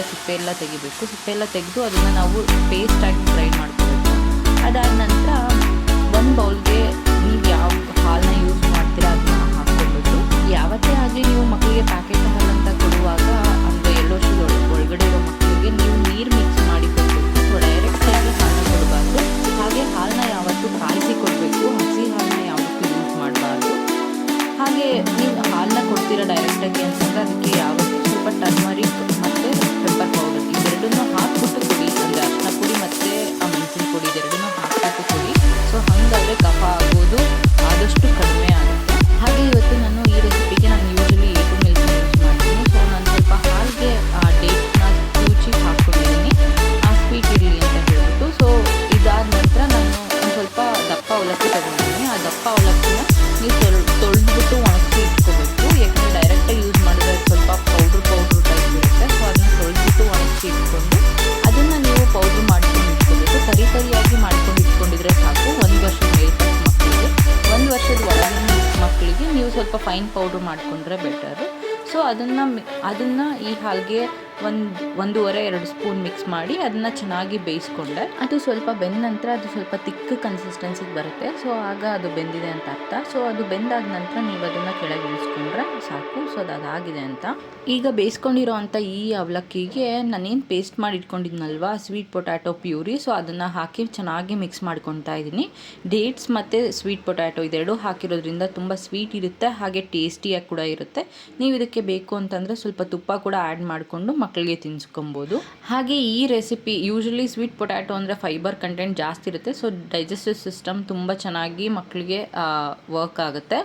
ಸಿಪ್ಪೆ ಎಲ್ಲ ತೆಗಿಬೇಕು. ಸಿಪ್ಪೆ ಎಲ್ಲ ತೆಗೆದು ಅದನ್ನು ನಾವು ಪೇಸ್ಟಾಗಿ ಫ್ರೈ ಮಾಡ್ಕೋಬೇಕು. ಅದಾದ ನಂತರ ಒಂದು ಬೌಲ್ಗೆ ನೀವು ಯಾವ ಹಾಲನ್ನ ಯೂಸ್ ಮಾಡ್ತೀರಾ ಅದನ್ನ ಹಾಕ್ಕೊಂಡ್ಬಿಟ್ಟು ಯಾವತ್ತೇ ಆಗಲಿ ನೀವು ಮಕ್ಕಳಿಗೆ ಪ್ಯಾಕೆಟ್ ಅಂತ ಕೊಡುವಾಗ ಅಂದರೆ ಎರಡು ವರ್ಷದ ಒಳ- ಒಳಗಡೆ ಇರೋ ಮಕ್ಕಳಿಗೆ ನೀವು ನೀರು ಮಿಕ್ಸ್ ಮಾಡಿ ಕೊಡಬೇಕು. ಡೈರೆಕ್ಟಾಗಿ ಹಾಲನ್ನ ಕೊಡಬಾರ್ದು. ಹಾಗೆ ಹಾಲನ್ನ ಯಾವತ್ತೂ ಕಾಯಿಸಿ ಕೊಡಬೇಕು. ಹಸಿ ಹಾಲನ್ನ ಯಾವತ್ತೂ ಯೂಸ್ ಮಾಡಬಾರ್ದು. ಹಾಗೆ ನೀವು ಹಾಲನ್ನ ಕೊಡ್ತೀರಾ ಡೈರೆಕ್ಟಾಗಿ ಅಂತಂದರೆ ಅದಕ್ಕೆ ಯಾವತ್ತೂ ಸ್ವಲ್ಪ ಟರ್ಮರಿಕ್ ಅವಲಕ್ಕಿ ತಗೊಂಡಿದ್ದೀನಿ ಆ ದಪ್ಪ ಅವಲಕ್ಕಿನ ನೀವು ತೊಳ್, ತೊಳೆದ್ಬಿಟ್ಟು ಒಣಗಿಸಿ ಇಟ್ಕೋಬೇಕು. ಯಾಕಂದರೆ ಡೈರೆಕ್ಟಾಗಿ ಯೂಸ್ ಮಾಡಿದ್ರೆ ಸ್ವಲ್ಪ ಪೌಡ್ರ್ ಪೌಡ್ರ್ ಟೈಪ್ ಇರುತ್ತೆ. ಸೊ ಅದನ್ನ ತೊಳೆದ್ಬಿಟ್ಟು ಒಣಗಿಸಿ ಇಟ್ಕೊಂಡು ಅದನ್ನು ನೀವು ಪೌಡ್ರ್ ಮಾಡ್ಕೊಂಡು ಇಟ್ಕೋಬೇಕು. ಸರಿ ಸರಿಯಾಗಿ ಮಾಡ್ಕೊಂಡು ಇಟ್ಕೊಂಡಿದ್ರೆ ಸಾಕು. ಒಂದು ವರ್ಷದ ಮೇಲ್ಪಟ್ಟ ಮಕ್ಕಳಿಗೆ, ಒಂದು ವರ್ಷದ ಒಳಗಿನ ಮಕ್ಕಳಿಗೆ ನೀವು ಸ್ವಲ್ಪ ಫೈನ್ ಪೌಡ್ರ್ ಮಾಡಿಕೊಂಡ್ರೆ ಬೆಟರ್ ಸೊ ಅದನ್ನು ಅದನ್ನು ಈ ಹಾಲಿಗೆ ಒಂದು, ಒಂದೂವರೆ, ಎರಡು ಸ್ಪೂನ್ ಮಿಕ್ಸ್ ಮಾಡಿ ಅದನ್ನು ಚೆನ್ನಾಗಿ ಬೇಯಿಸ್ಕೊಂಡೆ. ಅದು ಸ್ವಲ್ಪ ಬೆಂದ ನಂತರ ಅದು ಸ್ವಲ್ಪ ತಿಕ್ಕ ಕನ್ಸಿಸ್ಟೆನ್ಸಿಗೆ ಬರುತ್ತೆ. ಸೊ ಆಗ ಅದು ಬೆಂದಿದೆ ಅಂತ ಅರ್ಥ. ಸೊ ಅದು ಬೆಂದಾದ ನಂತರ ನೀವು ಅದನ್ನು ಕೆಳಗೆ ಇಳಿಸ್ಕೊಂಡ್ರೆ ಸಾಕು. ಸೊ ಅದು ಅದಾಗಿದೆ ಅಂತ. ಈಗ ಬೇಯಿಸ್ಕೊಂಡಿರೋ ಅಂಥ ಈ ಅವಲಕ್ಕಿಗೆ ನಾನೇನು ಪೇಸ್ಟ್ ಮಾಡಿ ಇಟ್ಕೊಂಡಿದ್ನಲ್ವಾ ಸ್ವೀಟ್ ಪೊಟ್ಯಾಟೊ ಪ್ಯೂರಿ ಸೊ ಅದನ್ನು ಹಾಕಿ ಚೆನ್ನಾಗಿ ಮಿಕ್ಸ್ ಮಾಡ್ಕೊತಾ ಇದ್ದೀನಿ ಡೇಟ್ಸ್ ಮತ್ತು ಸ್ವೀಟ್ ಪೊಟ್ಯಾಟೊ ಇದೆರಡು ಹಾಕಿರೋದ್ರಿಂದ ತುಂಬ ಸ್ವೀಟ್ ಇರುತ್ತೆ. ಹಾಗೆ ಟೇಸ್ಟಿಯಾಗಿ ಕೂಡ ಇರುತ್ತೆ. ನೀವು ಇದಕ್ಕೆ ಬೇಕು ಅಂತಂದರೆ ಸ್ವಲ್ಪ ತುಪ್ಪ ಕೂಡ ಆ್ಯಡ್ ಮಾಡಿಕೊಂಡು ಮಕ್ಕಳಿಗೆ ತಿನ್ಸ್ಕೊಬೋದು. ಹಾಗೆ ಈ ರೆಸಿಪಿ ಯೂಶಲಿ ಸ್ವೀಟ್ ಪೊಟ್ಯಾಟೊ ಅಂದರೆ ಫೈಬರ್ ಕಂಟೆಂಟ್ ಜಾಸ್ತಿ ಇರುತ್ತೆ. ಸೊ ಡೈಜೆಸ್ಟಿವ್ ಸಿಸ್ಟಮ್ ತುಂಬ ಚೆನ್ನಾಗಿ ಮಕ್ಕಳಿಗೆ ವರ್ಕ್ ಆಗುತ್ತೆ.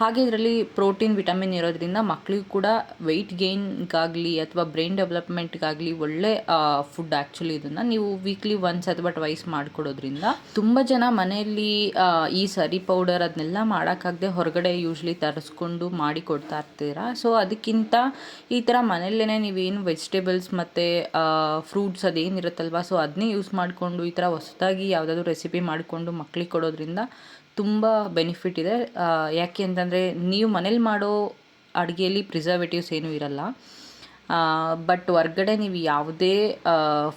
ಹಾಗೆ ಇದರಲ್ಲಿ ಪ್ರೋಟೀನ್ ವಿಟಮಿನ್ ಇರೋದ್ರಿಂದ ಮಕ್ಕಳಿಗೂ ಕೂಡ ವೆಯ್ಟ್ ಗೇನ್ಗಾಗಲಿ ಅಥವಾ ಬ್ರೈನ್ ಡೆವಲಪ್ಮೆಂಟ್ಗಾಗಲಿ ಒಳ್ಳೆ ಫುಡ್ ಆ್ಯಕ್ಚುಲಿ ಇದನ್ನು ನೀವು ವೀಕ್ಲಿ ಒನ್ಸ್ ಅಥವಾ ಟ್ವೈಸ್ ಮಾಡಿಕೊಡೋದ್ರಿಂದ ತುಂಬ ಜನ ಮನೆಯಲ್ಲಿ ಈ ಸರಿ ಪೌಡರ್ ಅದನ್ನೆಲ್ಲ ಮಾಡೋಕ್ಕಾಗದೆ ಹೊರಗಡೆ ಯೂಶ್ವಲಿ ತರಿಸ್ಕೊಂಡು ಮಾಡಿ ಕೊಡ್ತಾ ಇರ್ತೀರಾ? ಸೊ ಅದಕ್ಕಿಂತ ಈ ಥರ ಮನೆಯಲ್ಲೇ ನೀವೇನು ವೆಜಿಟೇಬಲ್ಸ್ ಮತ್ತು ಫ್ರೂಟ್ಸ್ ಅದೇನಿರುತ್ತಲ್ವ? ಸೊ ಅದನ್ನೇ ಯೂಸ್ ಮಾಡಿಕೊಂಡು ಈ ಥರ ಹೊಸದಾಗಿ ಯಾವುದಾದ್ರೂ ರೆಸಿಪಿ ಮಾಡಿಕೊಂಡು ಮಕ್ಕಳಿಗೆ ಕೊಡೋದ್ರಿಂದ ತುಂಬ ಬೆನಿಫಿಟ್ ಇದೆ. ಯಾಕೆ ಅಂತಂದರೆ ನೀವು ಮನೇಲಿ ಮಾಡೋ ಅಡುಗೆಯಲ್ಲಿ ಪ್ರಿಸರ್ವೇಟಿವ್ಸ್ ಏನೂ ಇರಲ್ಲ. ಬಟ್ ಹೊರ್ಗಡೆ ನೀವು ಯಾವುದೇ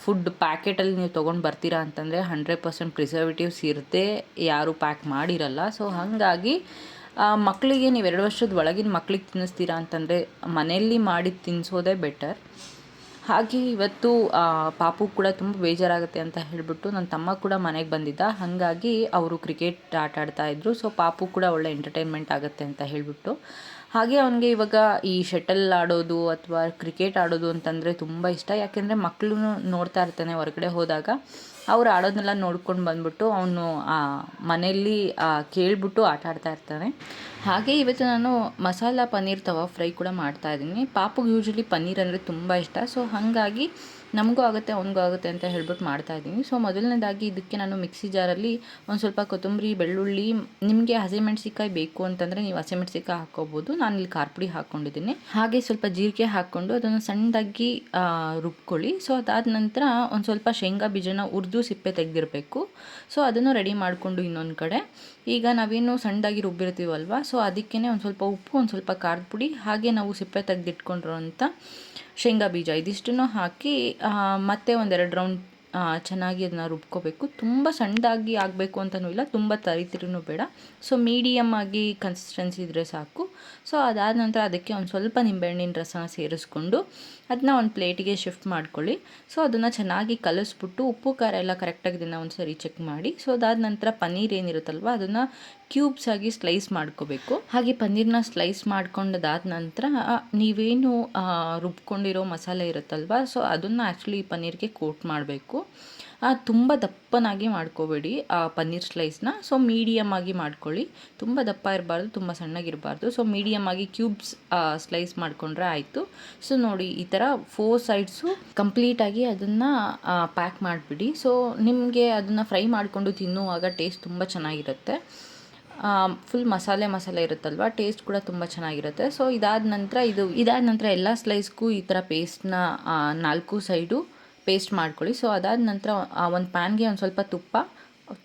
ಫುಡ್ ಪ್ಯಾಕೆಟಲ್ಲಿ ನೀವು ತೊಗೊಂಡು ಬರ್ತೀರಾ ಅಂತಂದರೆ ಹಂಡ್ರೆಡ್ ಪರ್ಸೆಂಟ್ ಪ್ರಿಸರ್ವೇಟಿವ್ಸ್ ಇರದೆ ಯಾರೂ ಪ್ಯಾಕ್ ಮಾಡಿರಲ್ಲ. ಸೊ ಹಾಗಾಗಿ ಮಕ್ಕಳಿಗೆ ನೀವು ಎರಡು ವರ್ಷದ ಒಳಗಿನ ಮಕ್ಕಳಿಗೆ ತಿನ್ನಿಸ್ತೀರಾ ಅಂತಂದರೆ ಮನೆಯಲ್ಲಿ ಮಾಡಿ ತಿನ್ನಿಸೋದೇ ಬೆಟರ್ ಹಾಗೆ ಇವತ್ತು ಪಾಪು ಕೂಡ ತುಂಬ ಬೇಜಾರಾಗುತ್ತೆ ಅಂತ ಹೇಳಿಬಿಟ್ಟು ನನ್ನ ತಮ್ಮ ಕೂಡ ಮನೆಗೆ ಬಂದಿದ್ದ. ಹಾಗಾಗಿ ಅವರು ಕ್ರಿಕೆಟ್ ಆಟ ಆಡ್ತಾ ಇದ್ರು. ಸೊ ಪಾಪು ಕೂಡ ಒಳ್ಳೆ ಎಂಟರ್ಟೈನ್ಮೆಂಟ್ ಆಗುತ್ತೆ ಅಂತ ಹೇಳಿಬಿಟ್ಟು. ಹಾಗೆ ಅವನಿಗೆ ಇವಾಗ ಈ ಶಟಲ್ ಆಡೋದು ಅಥವಾ ಕ್ರಿಕೆಟ್ ಆಡೋದು ಅಂತಂದರೆ ತುಂಬ ಇಷ್ಟ. ಯಾಕೆಂದರೆ ಮಕ್ಕಳು ನೋಡ್ತಾ ಇರ್ತಾನೆ ಹೊರಗಡೆ ಹೋದಾಗ. ಅವ್ರು ಆಡೋದನ್ನೆಲ್ಲ ನೋಡ್ಕೊಂಡು ಬಂದ್ಬಿಟ್ಟು ಅವನು ಮನೆಯಲ್ಲಿ ಕೇಳಿಬಿಟ್ಟು ಆಟ ಆಡ್ತಾ ಇರ್ತಾನೆ. ಹಾಗೆ ಇವತ್ತು ನಾನು ಮಸಾಲ ಪನ್ನೀರ್ ತವಾ ಫ್ರೈ ಕೂಡ ಮಾಡ್ತಾ ಇದ್ದೀನಿ. ಪಾಪುಗೆ ಯೂಶ್ವಲಿ ಪನ್ನೀರ್ ಅಂದರೆ ತುಂಬ ಇಷ್ಟ. ಸೊ ಹಾಗಾಗಿ ನಮಗೂ ಆಗುತ್ತೆ, ಅವನಿಗೂ ಆಗುತ್ತೆ ಅಂತ ಹೇಳ್ಬಿಟ್ಟು ಮಾಡ್ತಾ ಇದ್ದೀನಿ. ಸೊ ಮೊದಲನೇದಾಗಿ ಇದಕ್ಕೆ ನಾನು ಮಿಕ್ಸಿ ಜಾರಲ್ಲಿ ಒಂದು ಸ್ವಲ್ಪ ಕೊತ್ತಂಬರಿ, ಬೆಳ್ಳುಳ್ಳಿ, ನಿಮಗೆ ಹಸಿಮೆಣ್ಸಿಕಾಯಿ ಬೇಕು ಅಂತಂದರೆ ನೀವು ಹಸಿಮೆಣ್ಸಿಕಾಯಿ ಹಾಕ್ಕೋಬೋದು ನಾನು ಇಲ್ಲಿ ಖಾರ ಪುಡಿ ಹಾಕ್ಕೊಂಡಿದ್ದೀನಿ ಹಾಗೆ ಸ್ವಲ್ಪ ಜೀರಿಗೆ ಹಾಕ್ಕೊಂಡು ಅದನ್ನು ಸಣ್ಣದಾಗಿ ರುಬ್ಕೊಳ್ಳಿ. ಸೊ ಅದಾದ ನಂತರ ಒಂದು ಸ್ವಲ್ಪ ಶೇಂಗಾ ಬೀಜನ ಹುರಿದು ಸಿಪ್ಪೆ ತೆಗೆದಿರಬೇಕು. ಸೊ ಅದನ್ನು ರೆಡಿ ಮಾಡಿಕೊಂಡು ಇನ್ನೊಂದು ಕಡೆ. ಈಗ ನಾವೇನು ಸಣ್ಣದಾಗಿ ರುಬ್ಬಿರ್ತೀವಲ್ವ? ಸೊ ಅದಕ್ಕೇ ಒಂದು ಸ್ವಲ್ಪ ಉಪ್ಪು, ಒಂದು ಸ್ವಲ್ಪ ಖಾರದ ಪುಡಿ. ಹಾಗೆ ನಾವು ಸಿಪ್ಪೆ ತೆಗೆದಿಟ್ಕೊಂಡಿರೋಂಥ ಶೇಂಗಾ ಬೀಜ ಇದಿಷ್ಟನ್ನು ಹಾಕಿ ಮತ್ತೆ ಒಂದೆರಡು ರೌಂಡ್ ಚೆನ್ನಾಗಿ ಅದನ್ನ ರುಬ್ಕೋಬೇಕು. ತುಂಬ ಸಣ್ಣದಾಗಿ ಆಗಬೇಕು ಅಂತಲೂ ಇಲ್ಲ, ತುಂಬ ತರಿತಿರೂ ಬೇಡ. ಸೊ ಮೀಡಿಯಮ್ ಆಗಿ ಕನ್ಸಿಸ್ಟೆನ್ಸಿ ಇದ್ದರೆ ಸಾಕು. ಸೊ ಅದಾದ ನಂತರ ಅದಕ್ಕೆ ಒಂದು ಸ್ವಲ್ಪ ನಿಂಬೆಹಣ್ಣಿನ ರಸನ ಸೇರಿಸ್ಕೊಂಡು ಅದನ್ನ ಒಂದು ಪ್ಲೇಟಿಗೆ ಶಿಫ್ಟ್ ಮಾಡ್ಕೊಳ್ಳಿ. ಸೊ ಅದನ್ನು ಚೆನ್ನಾಗಿ ಕಲಿಸ್ಬಿಟ್ಟು ಉಪ್ಪು, ಖಾರ ಎಲ್ಲ ಕರೆಕ್ಟಾಗಿ ಒಂದು ಸರಿ ಚೆಕ್ ಮಾಡಿ. ಸೊ ಅದಾದ ನಂತರ ಪನ್ನೀರ್ ಏನಿರುತ್ತಲ್ವ, ಅದನ್ನು ಕ್ಯೂಬ್ಸ್ ಆಗಿ ಸ್ಲೈಸ್ ಮಾಡ್ಕೋಬೇಕು. ಹಾಗೆ ಪನ್ನೀರ್ನ ಸ್ಲೈಸ್ ಮಾಡ್ಕೊಂಡದಾದ ನಂತರ ನೀವೇನು ರುಬ್ಕೊಂಡಿರೋ ಮಸಾಲೆ ಇರುತ್ತಲ್ವ, ಸೊ ಅದನ್ನು ಆ್ಯಕ್ಚುಲಿ ಪನ್ನೀರ್ಗೆ ಕೋಟ್ ಮಾಡಬೇಕು. ತುಂಬ ದಪ್ಪನಾಗಿ ಮಾಡ್ಕೋಬೇಡಿ, ಆ, ಪನ್ನೀರ್ ಸ್ಲೈಸ್ನ ಸೊ ಮೀಡಿಯಮ್ ಆಗಿ ಮಾಡ್ಕೊಳ್ಳಿ. ತುಂಬ ದಪ್ಪ ಇರಬಾರ್ದು, ತುಂಬ ಸಣ್ಣಗಿರಬಾರ್ದು. ಸೊ ಮೀಡಿಯಮ್ ಆಗಿ ಕ್ಯೂಬ್ಸ್ ಸ್ಲೈಸ್ ಮಾಡಿಕೊಂಡ್ರೆ ಆಯಿತು. ಸೊ ನೋಡಿ, ಈ ಥರ ಫೋರ್ ಸೈಡ್ಸು ಕಂಪ್ಲೀಟಾಗಿ ಅದನ್ನು ಪ್ಯಾಕ್ ಮಾಡಿಬಿಡಿ. ಸೊ ನಿಮಗೆ ಅದನ್ನು ಫ್ರೈ ಮಾಡಿಕೊಂಡು ತಿನ್ನುವಾಗ ಟೇಸ್ಟ್ ತುಂಬ ಚೆನ್ನಾಗಿರುತ್ತೆ. ಫುಲ್ ಮಸಾಲೆ ಮಸಾಲೆ ಇರುತ್ತಲ್ವ? ಟೇಸ್ಟ್ ಕೂಡ ತುಂಬ ಚೆನ್ನಾಗಿರುತ್ತೆ. ಸೊ ಇದಾದ ನಂತರ ಇದು, ಇದಾದ ನಂತರ ಎಲ್ಲ ಸ್ಲೈಸ್ಗೂ ಈ ಥರ ಪೇಸ್ಟ್ನ ನಾಲ್ಕು ಸೈಡು ಪೇಸ್ಟ್ ಮಾಡ್ಕೊಳ್ಳಿ. ಸೊ ಅದಾದ ನಂತರ ಒಂದು ಪ್ಯಾನ್ಗೆ ಒಂದು ಸ್ವಲ್ಪ ತುಪ್ಪ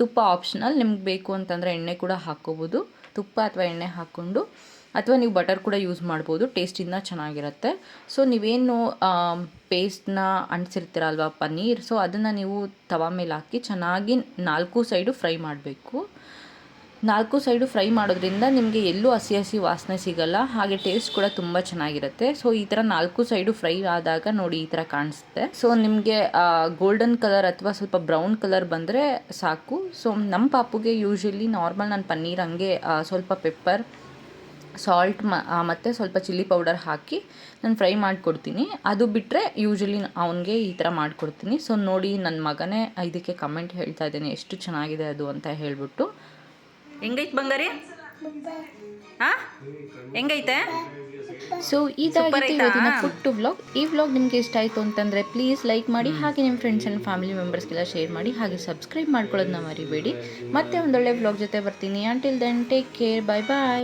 ತುಪ್ಪ ಆಪ್ಷನಲ್ ನಿಮ್ಗೆ ಬೇಕು ಅಂತಂದರೆ ಎಣ್ಣೆ ಕೂಡ ಹಾಕ್ಕೋಬೋದು. ತುಪ್ಪ ಅಥವಾ ಎಣ್ಣೆ ಹಾಕ್ಕೊಂಡು, ಅಥವಾ ನೀವು ಬಟರ್ ಕೂಡ ಯೂಸ್ ಮಾಡ್ಬೋದು. ಟೇಸ್ಟ್ ಇನ್ನೂ ಚೆನ್ನಾಗಿರುತ್ತೆ. ಸೊ ನೀವೇನು ಪೇಸ್ಟ್ನ ಅಂಟಿಸಿರ್ತೀರಲ್ವ? ಪನ್ನೀರ್. ಸೊ ಅದನ್ನು ನೀವು ತವಾ ಮೇಲೆ ಹಾಕಿ ಚೆನ್ನಾಗಿ ನಾಲ್ಕು ಸೈಡು ಫ್ರೈ ಮಾಡಬೇಕು. ನಾಲ್ಕು ಸೈಡು ಫ್ರೈ ಮಾಡೋದ್ರಿಂದ ನಿಮಗೆ ಎಲ್ಲೂ ಹಸಿ ಹಸಿ ವಾಸನೆ ಸಿಗಲ್ಲ, ಹಾಗೆ ಟೇಸ್ಟ್ ಕೂಡ ತುಂಬ ಚೆನ್ನಾಗಿರುತ್ತೆ. ಸೊ ಈ ಥರ ನಾಲ್ಕು ಸೈಡು ಫ್ರೈ ಆದಾಗ ನೋಡಿ ಈ ಥರ ಕಾಣಿಸುತ್ತೆ. ಸೊ ನಿಮಗೆ ಗೋಲ್ಡನ್ ಕಲರ್ ಅಥವಾ ಸ್ವಲ್ಪ ಬ್ರೌನ್ ಕಲರ್ ಬಂದರೆ ಸಾಕು. ಸೊ ನಮ್ಮ ಪಾಪುಗೆ ಯೂಶ್ವಲಿ ನಾರ್ಮಲ್ ನಾನು ಪನ್ನೀರ್ ಹಂಗೆ ಸ್ವಲ್ಪ ಪೆಪ್ಪರ್ ಸಾಲ್ಟ್ ಮತ್ತು ಸ್ವಲ್ಪ ಚಿಲ್ಲಿ ಪೌಡರ್ ಹಾಕಿ ನಾನು ಫ್ರೈ ಮಾಡಿಕೊಡ್ತೀನಿ. ಅದು ಬಿಟ್ಟರೆ ಯೂಶ್ವಲಿ ಅವನಿಗೆ ಈ ಥರ ಮಾಡಿಕೊಡ್ತೀನಿ. ಸೊ ನೋಡಿ ನನ್ನ ಮಗನೇ ಇದಕ್ಕೆ ಕಮೆಂಟ್ ಹೇಳ್ತಾ ಇದ್ದೀನಿ, ಎಷ್ಟು ಚೆನ್ನಾಗಿದೆ ಅದು ಅಂತ ಹೇಳ್ಬಿಟ್ಟು. ಹೆಂಗೈತೆ ಬಂಗಾರಿ? ಹಾಂ? ಹೆಂಗೈತೆ? ಸೊ ಇದಾಗಿತ್ತು ಇವತ್ತಿನ ಪುಟ್ಟು ವ್ಲಾಗ್ ಈ ವ್ಲಾಗ್ ನಿಮಗೆ ಇಷ್ಟ ಆಯಿತು ಅಂತಂದರೆ ಪ್ಲೀಸ್ ಲೈಕ್ ಮಾಡಿ ಹಾಗೆ ನಿಮ್ಮ ಫ್ರೆಂಡ್ಸ್ ಆ್ಯಂಡ್ ಫ್ಯಾಮಿಲಿ ಮೆಂಬರ್ಸ್ಗೆಲ್ಲ ಶೇರ್ ಮಾಡಿ ಹಾಗೆ ಸಬ್ಸ್ಕ್ರೈಬ್ ಮಾಡ್ಕೊಳ್ಳೋದನ್ನ ಮರಿಬೇಡಿ. ಮತ್ತೆ ಒಂದೊಳ್ಳೆ ವ್ಲಾಗ್ ಜೊತೆ ಬರ್ತೀನಿ. Until then take care bye bye